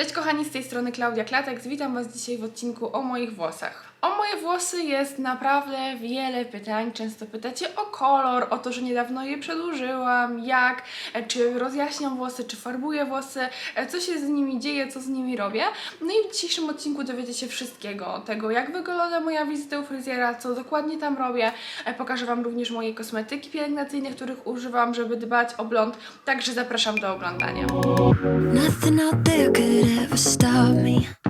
Cześć kochani, z tej strony Klaudia Klatek. Witam Was dzisiaj w odcinku o moich włosach. O moje włosy jest naprawdę wiele pytań. Często pytacie o kolor, o to, że niedawno je przedłużyłam, jak, e, czy rozjaśniam włosy, czy farbuję włosy, e, co się z nimi dzieje, co z nimi robię. No i w dzisiejszym odcinku dowiecie się wszystkiego. Tego, jak wygląda moja wizyta u fryzjera, co dokładnie tam robię. E, Pokażę Wam również moje kosmetyki pielęgnacyjne, których używam, żeby dbać o blond. Także zapraszam do oglądania.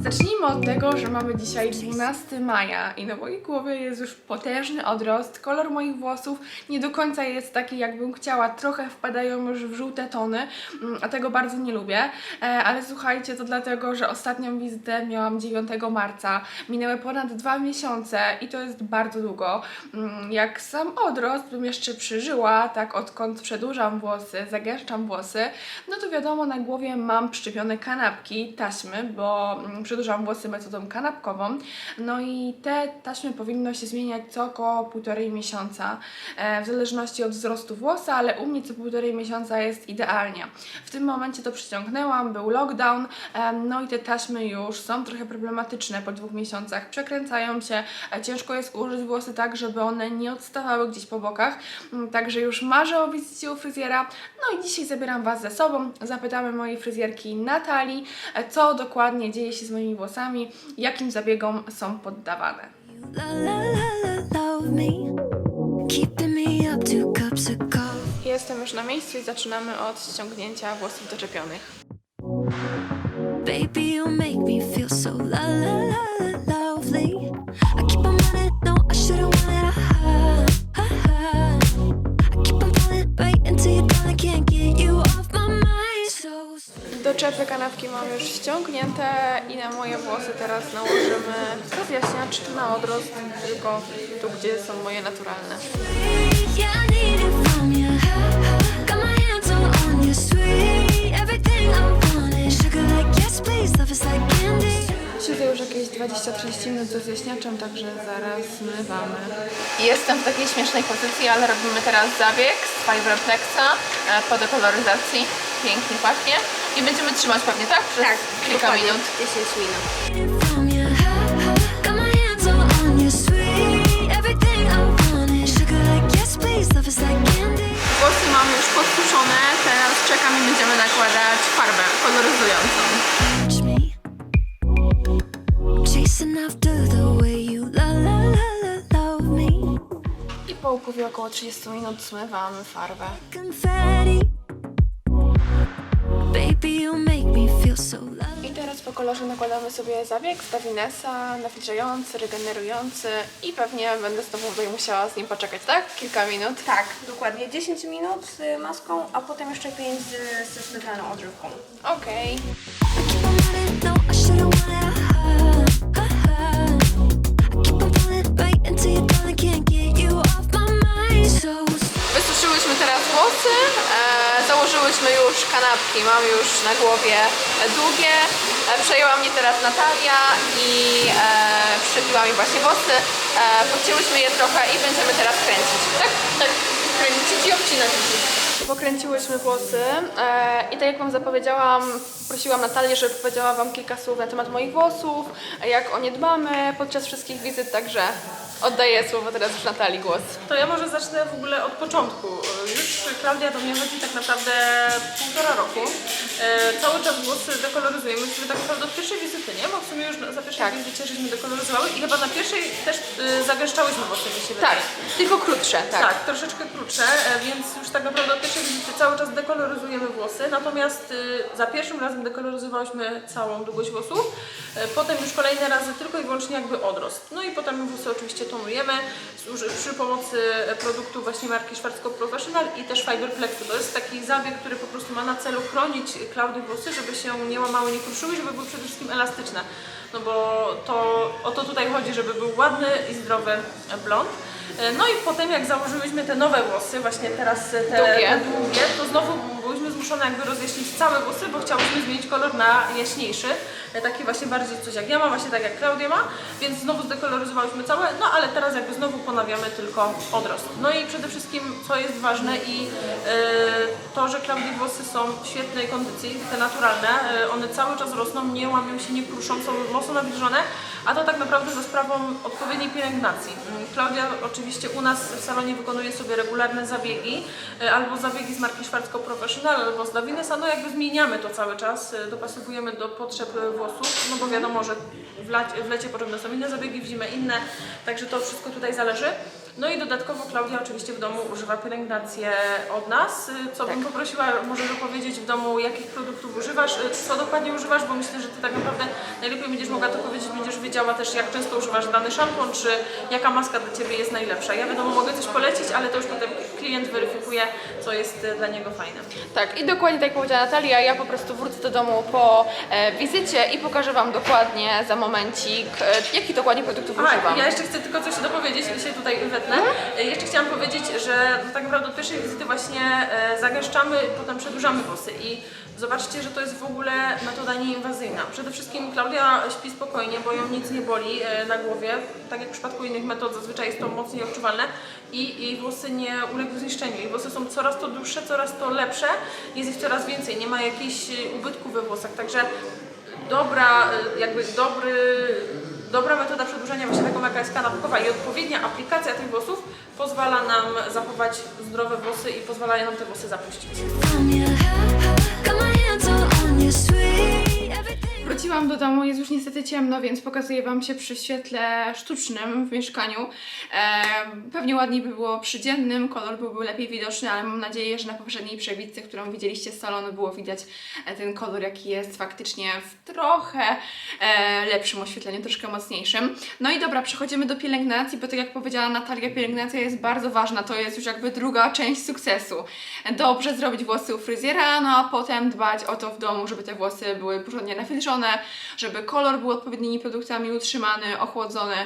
Zacznijmy od tego, że mamy dzisiaj 12 maja i na mojej głowie jest już potężny odrost. Kolor moich włosów nie do końca jest taki, jakbym chciała. Trochę wpadają już w żółte tony, mm, a tego bardzo nie lubię. E, Ale słuchajcie, to dlatego, że ostatnią wizytę miałam 9 marca. Minęły ponad dwa miesiące i to jest bardzo długo. Mm, Jak sam odrost bym jeszcze przeżyła, tak odkąd przedłużam włosy, zagęszczam włosy, no to wiadomo, na głowie mam przyczepione kanapki, taśmy, bo mm, przedłużam włosy metodą kanapkową. No i te taśmy powinno się zmieniać co około półtorej miesiąca, e, w zależności od wzrostu włosa, ale u mnie co półtorej miesiąca jest idealnie. W tym momencie to przyciągnęłam, był lockdown, e, no i te taśmy już są trochę problematyczne po dwóch miesiącach. Przekręcają się, e, ciężko jest ułożyć włosy tak, żeby one nie odstawały gdzieś po bokach. Mm, Także już marzę o wizycie u fryzjera. No i dzisiaj zabieram Was ze sobą. Zapytamy mojej fryzjerki Natalii, co dokładnie dzieje się z moimi włosami, jakim zabiegom są poddawane. Coffee. Jestem już na miejscu i zaczynamy od ściągnięcia włosów doczepionych. Baby, you make me feel so la la la la lovely. I keep on running, no, I shouldn't Doczepy kanapki mam już ściągnięte i na moje włosy teraz nałożymy rozjaśniacz na odrost, tylko tu, gdzie są moje naturalne. Siedzę już jakieś 20-30 minut z rozjaśniaczem, także zaraz zmywamy. Jestem w takiej śmiesznej pozycji, ale robimy teraz zabieg z Fiberplexa e, po dekoloryzacji. Pięknie pachnie. I będziemy trzymać pewnie, tak? Przez Tak, kilka dokładnie. minut. 10 minut. Włosy mamy już podsuszone, teraz czekam i będziemy nakładać farbę koloryzującą. I po upływie około 30 minut zmywamy farbę. I teraz po kolorze nakładamy sobie zabieg z Davinesa, nawilżający, regenerujący i pewnie będę znowu tutaj musiała z nim poczekać, tak? Kilka minut. Tak, dokładnie 10 minut z maską, a potem jeszcze 5 z, ze specjalną odżywką. Okej. I kanapki, mam już na głowie długie. E, przejęła mnie teraz Natalia i e, przybiła mi właśnie włosy. E, podcięłyśmy je trochę i będziemy teraz kręcić. Tak? Tak. Kręcić i obcinać. Pokręciłyśmy włosy e, i tak jak Wam zapowiedziałam, prosiłam Natalię, żeby powiedziała Wam kilka słów na temat moich włosów, jak o nie dbamy podczas wszystkich wizyt, także oddaję słowo teraz już Natalii głos. To ja może zacznę w ogóle od początku. Już Klaudia do mnie chodzi tak naprawdę półtora roku. E, cały czas włosy dekoloryzujemy sobie tak naprawdę od pierwszej wizyty, nie? Bo w sumie już za pierwszej Tak. wizycie żeśmy dekoloryzowały i chyba na pierwszej też e, zagęszczałyśmy włosy, mi się Tak, wydaje. tylko krótsze, tak. Tak, troszeczkę krótsze, e, więc już tak naprawdę od pierwszej wizyty cały czas dekoloryzujemy włosy, natomiast y, za pierwszym razem dekoloryzowałyśmy całą długość włosów, e, potem już kolejne razy tylko i wyłącznie jakby odrost. No i potem włosy oczywiście tonujemy przy pomocy produktu właśnie marki Schwarzkopf Professional i też Fiberplexu. To jest taki zabieg, który po prostu ma na celu chronić Klaudii włosy, żeby się nie łamały, nie kruszyły, żeby były przede wszystkim elastyczne. No bo to o to tutaj chodzi, żeby był ładny i zdrowy blond. E, No i potem jak założyłyśmy te nowe włosy, właśnie teraz te Długie. te długie to znowu byłyśmy zmuszone jakby rozjaśnić całe włosy, bo chciałyśmy zmienić kolor na jaśniejszy, e, taki właśnie bardziej coś jak ja mam, właśnie tak jak Klaudia ma, więc znowu zdekoloryzowałyśmy całe, no ale teraz jakby znowu ponawiamy tylko odrost. No i przede wszystkim, co jest ważne i e, to, że Klaudii włosy są w świetnej kondycji, te naturalne, e, one cały czas rosną, nie łamią się, nie kruszą, są mocno nawilżone, a to tak naprawdę za sprawą odpowiedniej pielęgnacji. Mm, Klaudia oczywiście u nas w salonie wykonuje sobie regularne zabiegi, e, albo zabiegi z marki Schwarzkopf Professional, albo z Davinesa, no jakby zmieniamy to cały czas, e, dopasowujemy do potrzeb e, włosów, no bo wiadomo, że w, lacie, w lecie potrzebne są inne zabiegi, w zimę inne, także to wszystko tutaj zależy. No i dodatkowo Klaudia oczywiście w domu używa pielęgnację od nas, e, co bym poprosiła, możesz opowiedzieć w domu, jakich produktów używasz, e, co dokładnie używasz, bo myślę, że Ty tak naprawdę najlepiej będziesz mogła to powiedzieć, będziesz wiedziała też, jak często używasz dany szampon, czy jaka maska dla Ciebie jest najlepsza. Ja wiadomo, mogę coś polecić, ale to już potem klient weryfikuje, co jest e, dla niego fajne. Tak, i dokładnie tak jak powiedziała Natalia, ja po prostu wrócę do domu po e, wizycie i pokażę Wam dokładnie za momencik, e, jakich dokładnie produktów używam. A, ja jeszcze chcę tylko coś dopowiedzieć się tutaj wetnę. E, Jeszcze chciałam powiedzieć, że tak naprawdę od pierwszej wizyty właśnie e, zagęszczamy, potem przedłużamy włosy. I zobaczcie, że to jest w ogóle metoda nieinwazyjna. Przede wszystkim Klaudia śpi spokojnie, bo ją nic nie boli e, na głowie, tak jak w przypadku innych metod zazwyczaj jest to mocniej odczuwalne i jej włosy nie uległy zniszczeniu. Jej włosy są coraz to dłuższe, coraz to lepsze, jest ich coraz więcej, nie ma jakichś ubytków we włosach, także dobra, jakby dobry, dobra metoda przedłużania właśnie taką jaka jest kanapkowa i odpowiednia aplikacja tych włosów pozwala nam zachować zdrowe włosy i pozwala nam te włosy zapuścić. Wróciłam do domu, jest już niestety ciemno, więc pokazuję Wam się przy świetle sztucznym w mieszkaniu. E, pewnie ładniej by było przy dziennym, kolor byłby lepiej widoczny, ale mam nadzieję, że na poprzedniej przebitce, którą widzieliście z salonu, było widać e, ten kolor, jaki jest faktycznie w trochę e, lepszym oświetleniu, troszkę mocniejszym. No i dobra, przechodzimy do pielęgnacji, bo tak jak powiedziała Natalia, pielęgnacja jest bardzo ważna, to jest już jakby druga część sukcesu. Dobrze zrobić włosy u fryzjera, no a potem dbać o to w domu, żeby te włosy były porządnie nawilżone, żeby kolor był odpowiednimi produktami utrzymany, ochłodzony.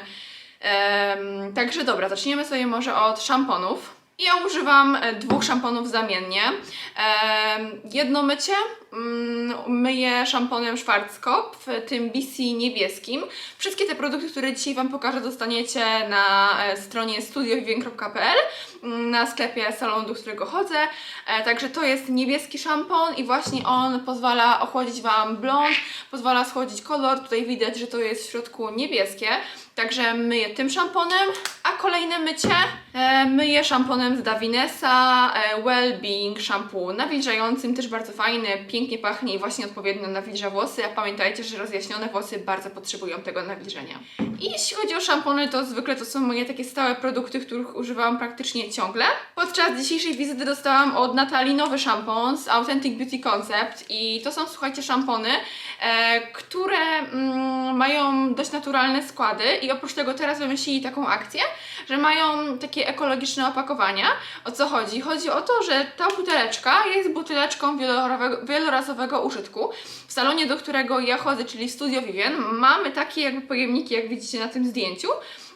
Także dobra, zaczniemy sobie może od szamponów. Ja używam e, dwóch szamponów zamiennie. Jedno mycie myję szamponem Schwarzkopf, tym BC niebieskim. Wszystkie te produkty, które dzisiaj Wam pokażę, dostaniecie na e, stronie studiowivien.pl, mm, na sklepie salonu, do którego chodzę. E, Także to jest niebieski szampon i właśnie on pozwala ochłodzić Wam blond, pozwala schłodzić kolor. Tutaj widać, że to jest w środku niebieskie. Także myję tym szamponem, a kolejne mycie e, myję szamponem z Davinesa e, Wellbeing Shampoo, nawilżającym, też bardzo fajny, pięknie pachnie i właśnie odpowiednio nawilża włosy, a pamiętajcie, że rozjaśnione włosy bardzo potrzebują tego nawilżenia. I jeśli chodzi o szampony, to zwykle to są moje takie stałe produkty, których używam praktycznie ciągle. Podczas dzisiejszej wizyty dostałam od Natalii nowy szampon z Authentic Beauty Concept i to są, słuchajcie, szampony, e, które mm, mają dość naturalne składy i oprócz tego teraz wymyślili taką akcję, że mają takie ekologiczne opakowania. O co chodzi? Chodzi o to, że ta buteleczka jest buteleczką wielorazowego, użytku. W salonie, do którego ja chodzę, czyli Studio Vivien, mamy takie jakby pojemniki, jak widzicie na tym zdjęciu.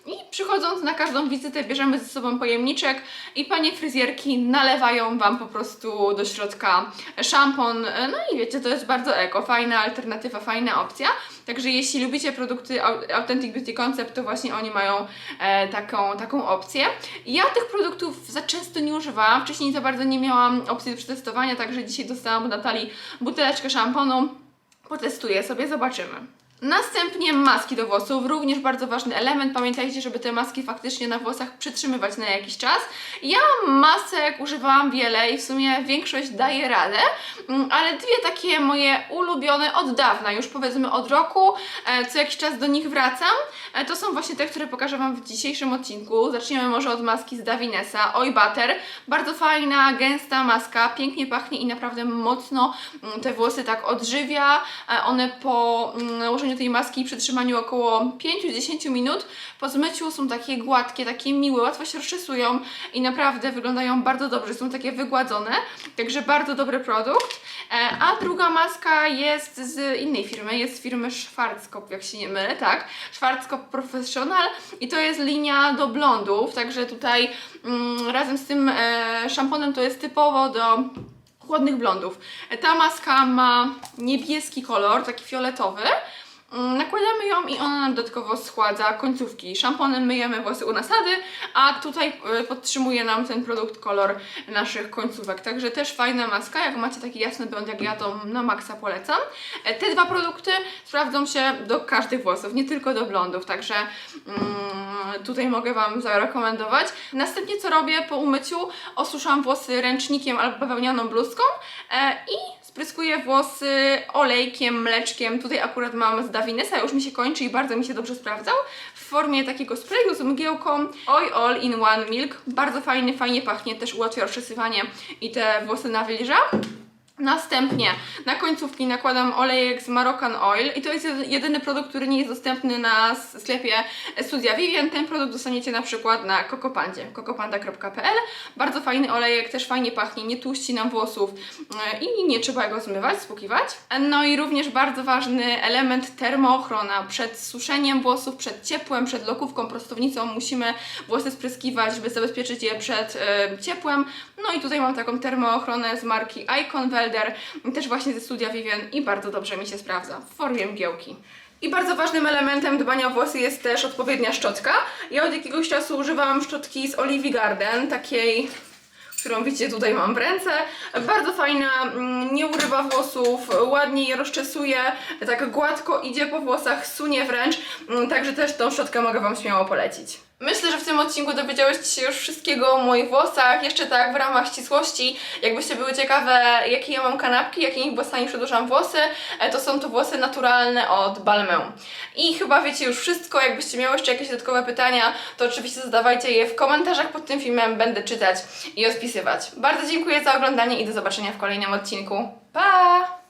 I przychodząc na każdą wizytę bierzemy ze sobą pojemniczek i panie fryzjerki nalewają Wam po prostu do środka szampon. No i wiecie, to jest bardzo eko, fajna alternatywa, fajna opcja. Także jeśli lubicie produkty Au- Authentic Beauty Concept, to właśnie oni mają e, taką, taką opcję. Ja tych produktów za często nie używałam, wcześniej za bardzo nie miałam opcji do przetestowania, także dzisiaj dostałam od Natalii buteleczkę szamponu. Potestuję sobie, zobaczymy. Następnie maski do włosów, również bardzo ważny element. Pamiętajcie, żeby te maski faktycznie na włosach przytrzymywać na jakiś czas. Ja masek używałam wiele i w sumie większość daje radę, mm, ale dwie takie moje ulubione od dawna, już powiedzmy od roku, e, co jakiś czas do nich wracam. To są właśnie te, które pokażę Wam w dzisiejszym odcinku. Zaczniemy może od maski z Davinesa, Oi Butter. Bardzo fajna, gęsta maska, pięknie pachnie i naprawdę mocno mm, te włosy tak odżywia. E, One po mm, nałożeniu tej maski i przytrzymaniu około 5-10 minut po zmyciu są takie gładkie, takie miłe, łatwo się rozczesują i naprawdę wyglądają bardzo dobrze, są takie wygładzone, także bardzo dobry produkt. E, A druga maska jest z innej firmy, jest z firmy Schwarzkopf, jak się nie mylę, tak, Schwarzkopf Professional i to jest linia do blondów, także tutaj mm, razem z tym e, szamponem to jest typowo do chłodnych blondów. Ta maska ma niebieski kolor, taki fioletowy. Mm, Nakładamy ją i ona nam dodatkowo schładza końcówki. Szamponem myjemy włosy u nasady, a tutaj y, podtrzymuje nam ten produkt kolor naszych końcówek. Także też fajna maska, jak macie taki jasny blond jak ja, to na maksa polecam. E, Te dwa produkty sprawdzą się do każdych włosów, nie tylko do blondów, także mm, tutaj mogę Wam zarekomendować. Następnie co robię po umyciu? Osuszam włosy ręcznikiem albo bawełnianą bluzką e, i spryskuję włosy olejkiem, mleczkiem. Tutaj akurat mam z Davinesa, już mi się kończy i bardzo mi się dobrze sprawdzał. W formie takiego sprayu z mgiełką Oil All in One Milk. Bardzo fajny, fajnie pachnie, też ułatwia rozczesywanie i te włosy nawilża. Następnie na końcówki nakładam olejek z Moroccan Oil i to jest jedy- jedyny produkt, który nie jest dostępny na sklepie Studia Vivien. Ten produkt dostaniecie na przykład na Cocopandzie, cocopanda.pl. Bardzo fajny olejek, też fajnie pachnie, nie tłuści nam włosów e, i nie trzeba go zmywać, spłukiwać. No i również bardzo ważny element termoochrona. Przed suszeniem włosów, przed ciepłem, przed lokówką, prostownicą musimy włosy spryskiwać, żeby zabezpieczyć je przed e, ciepłem. No i tutaj mam taką termoochronę z marki Icon Welder, też właśnie ze studia Vivien i bardzo dobrze mi się sprawdza w formie mgiełki. I bardzo ważnym elementem dbania o włosy jest też odpowiednia szczotka. Ja od jakiegoś czasu używam szczotki z Olivia Garden, takiej którą widzicie tutaj mam w ręce. Bardzo fajna, mm, nie urywa włosów, ładnie je rozczesuje, tak gładko idzie po włosach, sunie wręcz, mm, także też tą szczotkę mogę Wam śmiało polecić. Myślę, że w tym odcinku dowiedziałyście się już wszystkiego o moich włosach. Jeszcze tak w ramach ścisłości, jakbyście były ciekawe, jakie ja mam kanapki, jakimi włosami przedłużam włosy, e, to są to włosy naturalne od Balmain. I chyba wiecie już wszystko. Jakbyście miały jeszcze jakieś dodatkowe pytania, to oczywiście zadawajcie je w komentarzach pod tym filmem. Będę czytać i rozpisywać. Bardzo dziękuję za oglądanie i do zobaczenia w kolejnym odcinku. Pa!